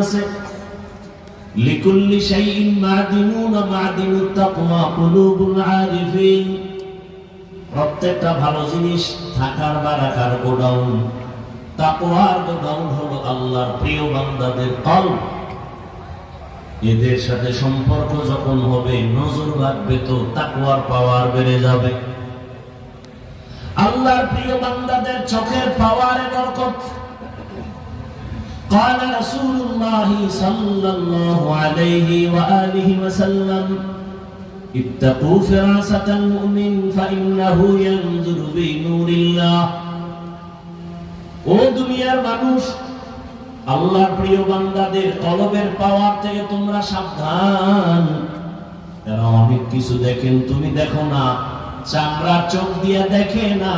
আছে? লিকুল্লি শাইইন মাদিনুন মাদিনুত তাকওয়া কুলুবুল আরিফিন। প্রত্যেকটা ভালো জিনিস থাকার বা রাখার গোডাউন। তাকওয়ার গোডাউন হলো আল্লাহর প্রিয় বান্দাদের কলব। এদের সাথে সম্পর্ক যখন হবে, নজর রাখবে তো তাকওয়ার পাওয়ার বেড়ে যাবে। আল্লাহর প্রিয় বান্দাদের চোখের পাওয়ারে বরকত। قال رسول الله صلى الله عليه وآله وسلم اتقوا فراسة المؤمن فإنه ينظر بنور الله ও দুনিয়ার মানুষ আল্লাহর প্রিয় বান্দাদের কলবের পাওয়ার থেকে তোমরা সাবধান এরা অনেক কিছু দেখেন তুমি দেখো না চামড়া চোখ দিয়ে দেখে না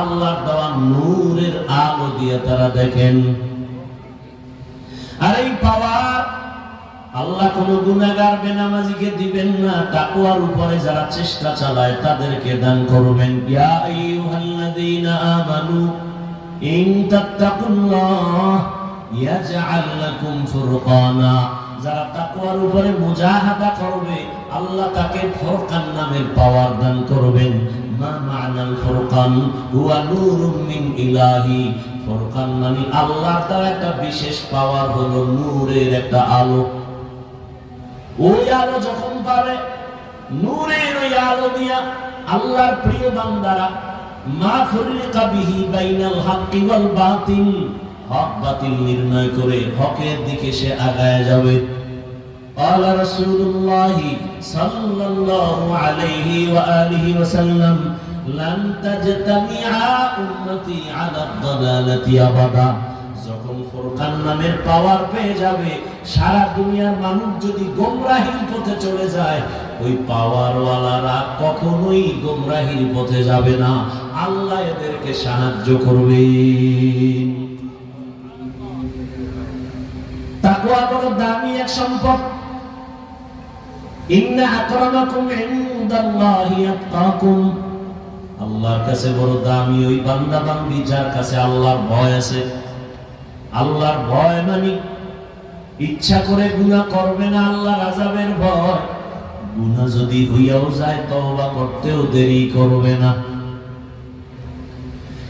আল্লাহর দেওয়া নূরের আলো দিয়ে তারা দেখেন আর এই পাওয়ার আল্লাহ কোন গুনাহগার, বেনামাজিকে দিবেন না। তাকওয়ার উপরে যারা চেষ্টা চালায়, তাদেরকে দান করবেন। আমানু যারা তাকওয়ার উপরে করবে, আল্লাহ তাকে নামের পাওয়ার দান করবেন। ফুরকান মানে আল্লাহর দ্বারা একটা বিশেষ পাওয়ার হলো নূরের একটা আলো। ওই আলো যখন পাবে নূরের ওই আলো দিয়া আল্লাহর প্রিয় বান্দারা, মা ফুরিকা বিহি বাইনাল হাক্কি ওয়াল বাতিল, হক বাতিল নির্ণয় করে হকের দিকে সে আগায় যাবে। قال رسول الله صلى الله عليه وآله وسلم لن تجتمع أمتي على الضلالة أبدا যখন ফুরকান নামের পাওয়ার পেয়ে যাবে সারা দুনিয়ার মানুষ যদি গোমরাহির পথে চলে যায় ওই পাওয়ারওয়ালারা কখনোই গোমরাহির পথে যাবে না আল্লাহ এদেরকে সাহায্য করবে তাকওয়া বড় দামি এক সম্পদ ইন্না আকরামাকুম ইনদাল্লাহি আতকাকুম আল্লাহর কাছে বড় দামি ওই বান্দা বান্দি যার কাছে আল্লাহর ভয় আছে। আল্লাহর ভয় মানে ইচ্ছা করে গুনাহ করবে না আল্লাহর আযাবের ভয়। গুনাহ যদি হইয়াও যায়, তওবা করতেও দেরি করবে না।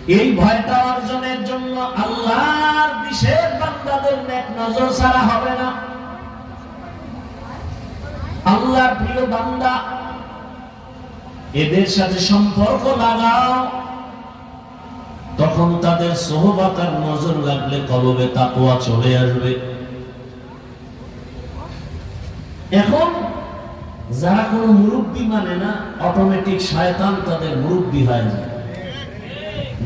এই ভয়টা অর্জনের জন্য আল্লাহর বিশেষ বান্দাদের নেক নজর ছাড়া হবে না। আল্লাহর প্রিয় বান্দা, এদের সাথে সম্পর্ক লাগাও। তখন তাদের সোহবাতার নজর লাগলে কলবে তাকোয়া চলে আসবে। এখন যারা কোনো মুরব্বী মানে না অটোমেটিক শয়তান তাদের মুরব্বী হয়ে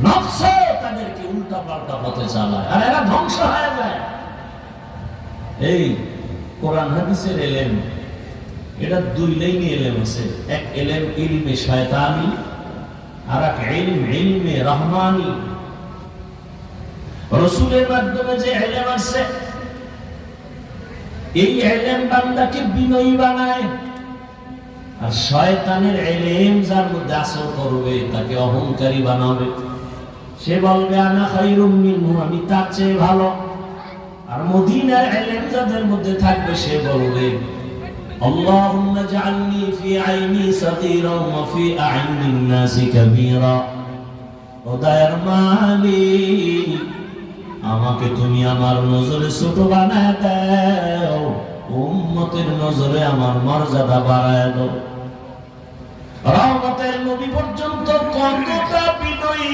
নফস তাদেরকে উল্টা পাল্টা পথে চালায়, আর এরা ধ্বংস হয়ে যায়। এই কোরআন হাদিসের এলেম। এটা দুই লাইনে এলেম আছে। এক এলেম ইলমে শয়তানি আর এক ইলম ইলমে রহমানি। রসুলের মাধ্যমে যে এলেম আছে, এই এলেম বান্দাকে বিনয়ী বানায়। আর শয়তানের এলেম যার মধ্যে আসর করবে, তাকে অহংকারী বানাবে। সে বলবে, আনা খাইরুম মিনহু আমি তার চেয়ে ভালো। আর মদিনার এলেম যাদের মধ্যে থাকবে, সে বলবে اللهم اجعلني في عيني صغيرا وفي أعين الناس كبيرا ওদায়ের মালিক আমাকে তুমি আমার নজরে ছোট বানায় দাও উম্মতের নজরে আমার মর্যাদা বাড়ায় দাও রহমতের নবী পর্যন্ত কতটা বিনয়ী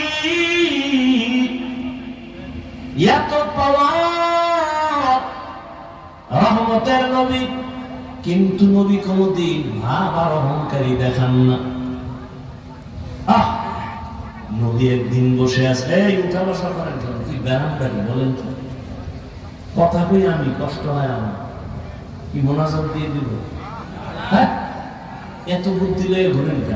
এত পাওয়া রহমতের নবী কিন্তু নবী কোনদিন ভাব আর অহংকারী দেখান না। আহ! নবী একদিন বসে আছে, এই, উঠা, বসা, করেন কেন? কি ব্যারামদারি বলেন তো। কথা কই আমি, কষ্ট হয় আমার। কি মোনাজাত দিয়ে দিব? হ্যাঁ? এত বুদ্ধি লয়ে ঘুরেন কেন?